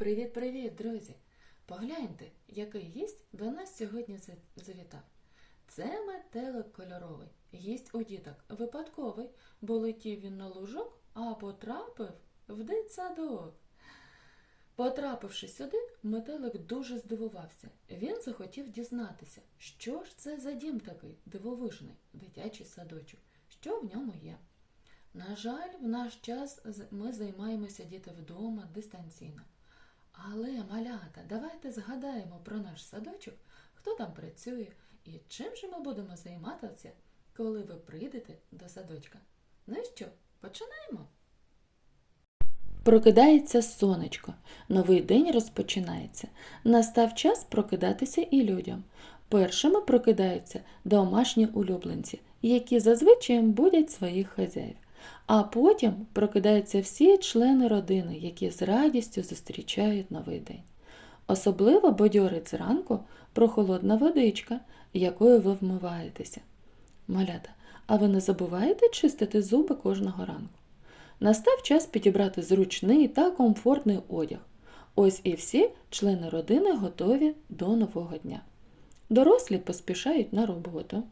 Привіт-привіт, друзі! Погляньте, який гість до нас сьогодні завітав. Це метелик кольоровий. Гість у діток випадковий, бо летів він на лужок, а потрапив в дитсадок. Потрапивши сюди, метелик дуже здивувався. Він захотів дізнатися, що ж це за дім такий дивовижний, дитячий садочок, що в ньому є. На жаль, в наш час ми займаємося діти вдома дистанційно. Але, малята, давайте згадаємо про наш садочок, хто там працює і чим же ми будемо займатися, коли ви прийдете до садочка. Ну і що, починаємо? Прокидається сонечко. Новий день розпочинається. Настав час прокидатися і людям. Першими прокидаються домашні улюбленці, які зазвичай будять своїх хазяїв. А потім прокидаються всі члени родини, які з радістю зустрічають новий день. Особливо бадьорить зранку прохолодна водичка, якою ви вмиваєтеся. Малята, а ви не забуваєте чистити зуби кожного ранку? Настав час підібрати зручний та комфортний одяг. Ось і всі члени родини готові до нового дня. Дорослі поспішають на роботу.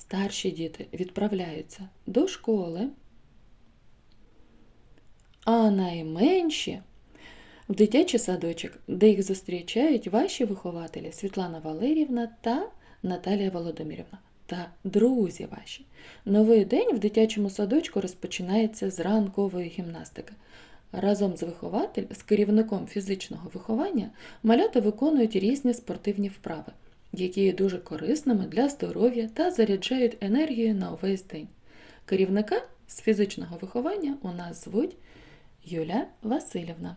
Старші діти відправляються до школи, а найменші в дитячий садочок, де їх зустрічають ваші вихователі Світлана Валерівна та Наталія Володимирівна та друзі ваші. Новий день в дитячому садочку розпочинається з ранкової гімнастики. Разом з вихователь, з керівником фізичного виховання малята виконують різні спортивні вправи, які є дуже корисними для здоров'я та заряджають енергію на увесь день. Керівника з фізичного виховання у нас звуть Юля Васильівна.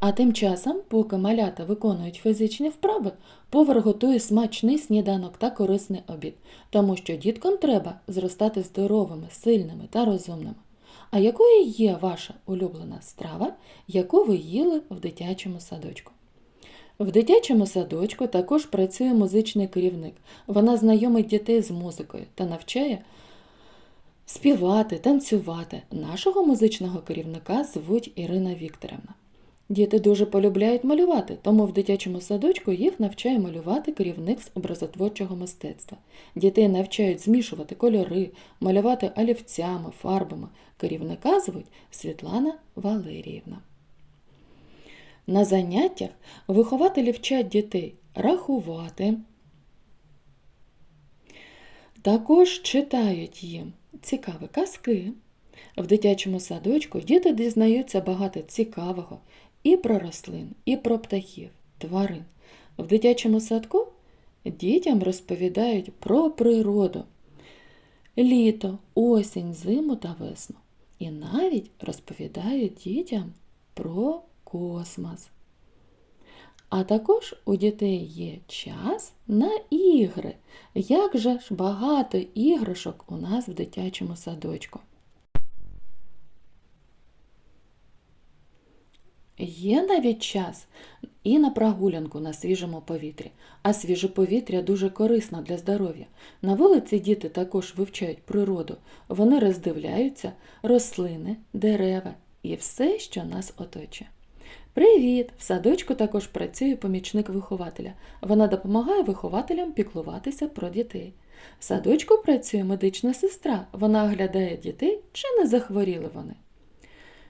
А тим часом, поки малята виконують фізичні вправи, повар готує смачний сніданок та корисний обід, тому що діткам треба зростати здоровими, сильними та розумними. А якою є ваша улюблена страва, яку ви їли в дитячому садочку? В дитячому садочку також працює музичний керівник. Вона знайомить дітей з музикою та навчає співати, танцювати. Нашого музичного керівника звуть Ірина Вікторівна. Діти дуже полюбляють малювати, тому в дитячому садочку їх навчає малювати керівник з образотворчого мистецтва. Дітей навчають змішувати кольори, малювати олівцями, фарбами. Керівника звуть Світлана Валеріївна. На заняттях вихователі вчать дітей рахувати. Також читають їм цікаві казки. В дитячому садочку діти дізнаються багато цікавого і про рослин, і про птахів, тварин. В дитячому садку дітям розповідають про природу, літо, осінь, зиму та весну. І навіть розповідають дітям про космос. А також у дітей є час на ігри. Як же ж багато іграшок у нас в дитячому садочку. Є навіть час і на прогулянку на свіжому повітрі, а свіже повітря дуже корисно для здоров'я. На вулиці діти також вивчають природу, вони роздивляються рослини, дерева і все, що нас оточує. Привіт! В садочку також працює помічник вихователя. Вона допомагає вихователям піклуватися про дітей. В садочку працює медична сестра. Вона оглядає дітей, чи не захворіли вони.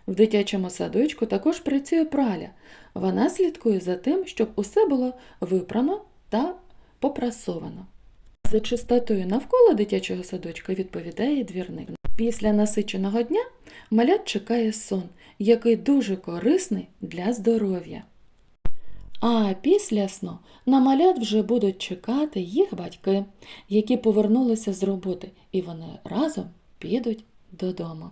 В дитячому садочку також працює праля. Вона слідкує за тим, щоб усе було випрано та попрасовано. За чистотою навколо дитячого садочка відповідає двірник. Після насиченого дня малят чекає сон, який дуже корисний для здоров'я. А після сну на малят вже будуть чекати їх батьки, які повернулися з роботи, і вони разом підуть додому.